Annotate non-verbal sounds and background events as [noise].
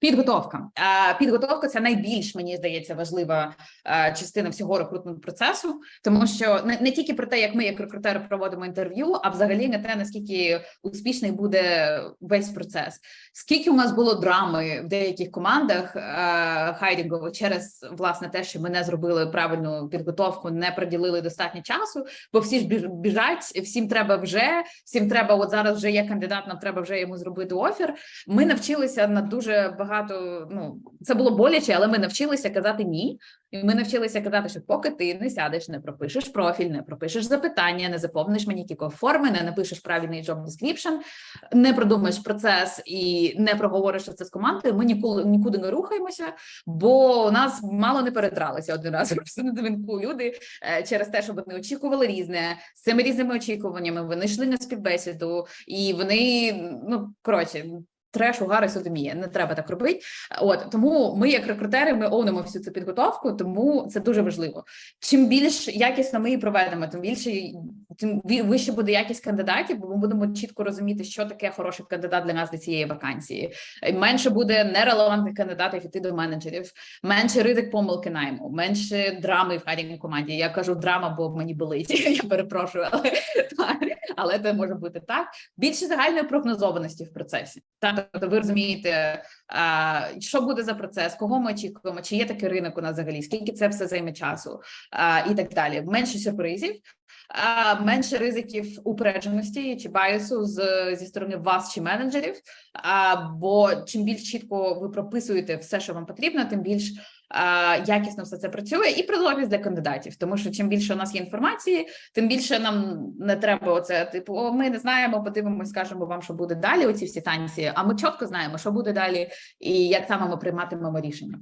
Підготовка. Підготовка це найбільш мені здається важлива частина всього рекрутмент процесу, тому що не, тільки про те, як ми, як рекрутери, проводимо інтерв'ю, а взагалі не те, наскільки успішний буде весь процес. Скільки у нас було драми в деяких командах а, хайрінгових через власне те, що ми не зробили правильну підготовку, не приділили достатньо часу, бо всі ж біж- біжать, всім треба вже, всім треба. От зараз вже є кандидат, нам треба вже йому зробити офер. Ми навчилися на дуже багато. Ну це було боляче, але ми навчилися казати ні. І ми навчилися казати, що поки ти не сядеш, не пропишеш профіль, не пропишеш запитання, не заповниш мені кількох форми, не напишеш правильний job description, не продумаєш процес і не проговориш це з командою. Ми ніколи нікуди не рухаємося, бо у нас мало не перетралися один раз [laughs] на дзвінку люди е, через те, що вони очікували різне з цими різними очікуваннями. Вони йшли на співбесіду, і вони ну коротше. Треш, угари, содомія, не треба так робити. От тому ми, як рекрутери, ми овнемо всю цю підготовку, тому це дуже важливо. Чим більш якісно ми її проведемо, тим більше тим вище буде якість кандидатів, бо ми будемо чітко розуміти, що таке хороший кандидат для нас для цієї вакансії. Е, Менше буде нерелевантних кандидатів іти до менеджерів, менше ризик помилки найму, менше драми в хайрінг команді. Я кажу драма, бо мені болить. [laughs] Я перепрошую, але [laughs] але це може бути так. Більше загальної прогнозованості в процесі. Тобто ви розумієте, що буде за процес, кого ми очікуємо, чи є такий ринок у нас взагалі, скільки це все займе часу, і так далі. Менше сюрпризів, менше ризиків упередженості чи байсу з зі сторони вас чи менеджерів. А, бо чим більш чітко ви прописуєте все, що вам потрібно, тим більш а, якісно все це працює, і прилогість для кандидатів. Тому що чим більше у нас є інформації, тим більше нам не треба оце. Типу, о, ми не знаємо, подивимось, скажемо вам, що буде далі. Оці всі танці. А ми чітко знаємо, що буде далі, і як саме ми прийматимемо рішення.